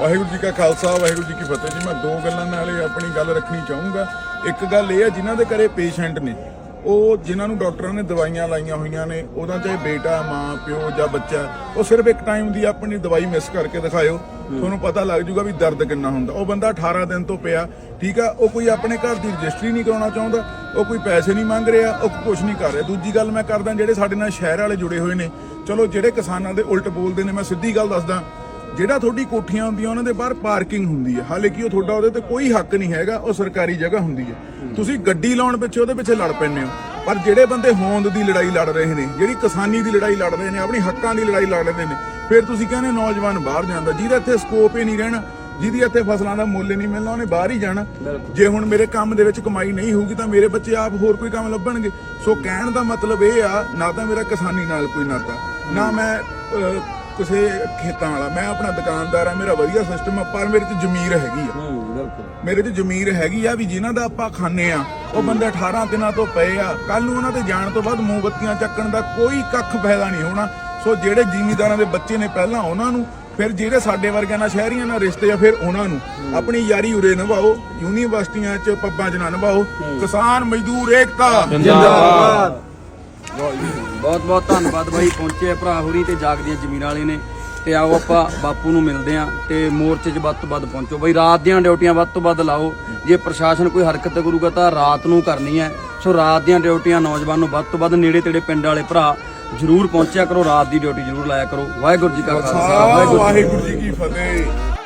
ਵਾਹਿਗੁਰੂ ਜੀ ਕਾ ਖਾਲਸਾ ਵਾਹਿਗੁਰੂ ਜੀ ਕੀ ਫਤਿਹ ਜੀ। ਮੈਂ ਦੋ ਗੱਲਾਂ ਨਾਲ ਇਹ ਆਪਣੀ ਗੱਲ ਰੱਖਣੀ ਚਾਹੂੰਗਾ। ਇੱਕ ਗੱਲ ਇਹ ਹੈ ਜਿਨ੍ਹਾਂ ਦੇ ਘਰੇ ਪੇਸ਼ੈਂਟ ਨੇ ਉਹ ਜਿਨ੍ਹਾਂ ਨੂੰ ਡਾਕਟਰਾਂ ਨੇ ਦਵਾਈਆਂ ਲਾਈਆਂ ਹੋਈਆਂ ਨੇ ਉਹਦਾ ਚਾਹੇ ਬੇਟਾ ਮਾਂ ਪਿਓ ਜਾਂ ਬੱਚਾ ਉਹ ਸਿਰਫ ਇੱਕ ਟਾਈਮ ਦੀ ਆਪਣੀ ਦਵਾਈ ਮਿਸ ਕਰਕੇ ਦਿਖਾਇਓ। ਤੁਹਾਨੂੰ ਪਤਾ ਲੱਗ ਜਾਊਗਾ ਵੀ ਦਰਦ ਕਿੰਨਾ ਹੁੰਦਾ। ਉਹ ਬੰਦਾ 18 ਦਿਨ ਤੋਂ ਪਿਆ ਠੀਕ ਆ? ਉਹ ਕੋਈ ਆਪਣੇ ਘਰ ਦੀ ਰਜਿਸਟਰੀ ਨਹੀਂ ਕਰਾਉਣਾ ਚਾਹੁੰਦਾ ਉਹ ਕੋਈ ਪੈਸੇ ਨਹੀਂ ਮੰਗ ਰਿਹਾ ਉਹ ਕੁਝ ਨਹੀਂ ਕਰ ਰਿਹਾ। ਦੂਜੀ ਗੱਲ ਮੈਂ ਕਰਦਾ ਜਿਹੜੇ ਸਾਡੇ ਨਾਲ ਸ਼ਹਿਰ ਵਾਲੇ ਜੁੜੇ ਹੋਏ ਨੇ ਚਲੋ ਜਿਹੜੇ ਕਿਸਾਨਾਂ ਦੇ ਉਲਟ ਬੋਲਦੇ ਨੇ ਮੈਂ ਸਿੱਧੀ ਗੱਲ ਦੱਸਦਾ ਜਿਹੜਾ ਤੁਹਾਡੀ ਕੋਠੀਆਂ ਹੁੰਦੀਆਂ ਉਹਨਾਂ ਦੇ ਬਾਹਰ ਪਾਰਕਿੰਗ ਹੁੰਦੀ ਹੈ। ਹਾਲੇ ਕਿ ਉਹ ਤੁਹਾਡਾ ਉਹਦੇ ਤੇ ਕੋਈ ਹੱਕ ਨਹੀਂ ਹੈਗਾ ਉਹ ਸਰਕਾਰੀ ਜਗ੍ਹਾ ਹੁੰਦੀ ਹੈ। ਤੁਸੀਂ ਗੱਡੀ ਲਾਉਣ ਪਿੱਛੇ ਉਹਦੇ ਪਿੱਛੇ ਲੜ ਪੈਂਦੇ ਹੋ। ਪਰ ਜਿਹੜੇ ਬੰਦੇ ਹੋਂਦ ਦੀ ਲੜਾਈ ਲੜ ਰਹੇ ਨੇ ਜਿਹੜੀ ਕਿਸਾਨੀ ਦੀ ਲੜਾਈ ਲੜ ਰਹੇ ਨੇ ਆਪਣੀ ਹੱਕਾਂ ਦੀ ਲੜਾਈ ਲੜ ਰਹੇ ਨੇ ਫਿਰ ਤੁਸੀਂ ਕਹਿੰਦੇ ਨੌਜਵਾਨ ਬਾਹਰ ਜਾਂਦਾ ਜਿਹਦਾ ਇੱਥੇ ਸਕੋਪ ਹੀ ਨਹੀਂ ਰਹਿਣਾ ਜਿਹਦੀ ਇੱਥੇ ਫਸਲਾਂ ਦਾ ਮੁੱਲ ਨਹੀਂ ਮਿਲਣਾ ਉਹਨੇ ਬਾਹਰ ਹੀ ਜਾਣਾ। ਜੇ ਹੁਣ ਮੇਰੇ ਕੰਮ ਦੇ ਵਿੱਚ ਕਮਾਈ ਨਹੀਂ ਹੋਊਗੀ ਤਾਂ ਮੇਰੇ ਬੱਚੇ ਆਪ ਹੋਰ ਕੋਈ ਕੰਮ ਲੱਭਣਗੇ। ਸੋ ਕਹਿਣ ਦਾ ਮਤਲਬ ਇਹ ਆ ਨਾ ਤਾਂ ਮੇਰਾ ਕਿਸਾਨੀ ਨਾਲ ਕੋਈ ਨਾਤਾ ਨਾ ਮੈਂ ਕਿਸੇ ਖੇਤਾਂ ਵਾਲਾ ਮੈਂ ਆਪਣਾ ਦੁਕਾਨਦਾਰ ਆ ਮੇਰਾ ਵਧੀਆ ਸਿਸਟਮ ਆ ਪਰ ਮੇਰੇ 'ਚ ਜ਼ਮੀਰ ਹੈਗੀ ਆ। ਹੂੰ ਬਿਲਕੁਲ। ਮੇਰੇ 'ਚ ਜ਼ਮੀਰ ਹੈਗੀ ਆ ਵੀ ਜਿਨ੍ਹਾਂ ਦਾ ਆਪਾਂ ਖਾਂਦੇ ਆ ਉਹ ਬੰਦੇ 18 ਦਿਨਾਂ ਤੋਂ ਪਏ ਆ। ਕੱਲ ਨੂੰ ਉਹਨਾਂ ਦੇ ਜਾਣ ਤੋਂ ਬਾਅਦ ਮੋਮਬੱਤੀਆਂ ਚੱਕਣ ਦਾ ਕੋਈ ਕੱਖ ਫਾਇਦਾ ਨਹੀਂ ਹੋਣਾ। ਸੋ ਜਿਹੜੇ ਜ਼ਿਮੀਂਦਾਰਾਂ ਦੇ ਬੱਚੇ ਨੇ ਪਹਿਲਾਂ ਉਹਨਾਂ ਨੂੰ ਫਿਰ ਜਿਹੜੇ ਸਾਡੇ ਵਰਗਿਆਂ ਨਾਲ ਸ਼ਹਿਰੀਆਂ ਨਾਲ ਰਿਸ਼ਤੇ ਆ ਫਿਰ ਉਹਨਾਂ ਨੂੰ। ਆਪਣੀ ਯਾਰੀ ਉਰੇ ਨਿਭਾਓ ਯੂਨੀਵਰਸਿਟੀਆਂ 'ਚ ਪੱਬਾਂ 'ਚ ਨਾ ਨਿਭਾਓ ਕਿਸਾਨ ਮਜ਼ਦੂਰ ਏਕਤਾ। ਜਿੰਦਾਬਾਦ। ਬਹੁਤ ਬਹੁਤ ਧੰਨਵਾਦ ਬਾਈ। ਪਹੁੰਚੇ ਭਰਾ ਹੋਰੀ ਤੇ ਜਾਗਦੀਆਂ ਜ਼ਮੀਨਾਂ ਵਾਲੇ ਨੇ। ਤੇ ਆਓ ਆਪਾਂ ਬਾਪੂ ਨੂੰ ਮਿਲਦੇ ਆ ਤੇ ਮੋਰਚੇ 'ਚ ਵੱਧ ਤੋਂ ਵੱਧ ਪਹੁੰਚੋ। ਬਾਈ ਰਾਤ ਦੀਆਂ ਡਿਊਟੀਆਂ ਵੱਧ ਤੋਂ ਵੱਧ ਲਾਓ। ਜੇ ਪ੍ਰਸ਼ਾਸਨ ਕੋਈ ਹਰਕਤ ਕਰੂਗਾ ਤਾਂ ਰਾਤ ਨੂੰ ਕਰਨੀ ਹੈ। ਸੋ ਰਾਤ ਦੀਆਂ ਡਿਊਟੀਆਂ ਨੌਜਵਾਨ ਨੂੰ ਵੱਧ ਤੋਂ ਵੱਧ ਨੇੜੇ ਤੇੜੇ ਪਿੰਡ ਵਾਲੇ ਭਰਾ ਜਰੂਰ ਪਹੁੰਚਿਆ ਕਰੋ। ਰਾਤ ਦੀ ਡਿਊਟੀ ਜਰੂਰ ਲਾਇਆ ਕਰੋ। ਵਾਹਿਗੁਰੂ ਜੀ ਕਾ ਖਾਲਸਾ। ਵਾਹਿਗੁਰੂ ਜੀ ਕੀ ਫਤਿਹ।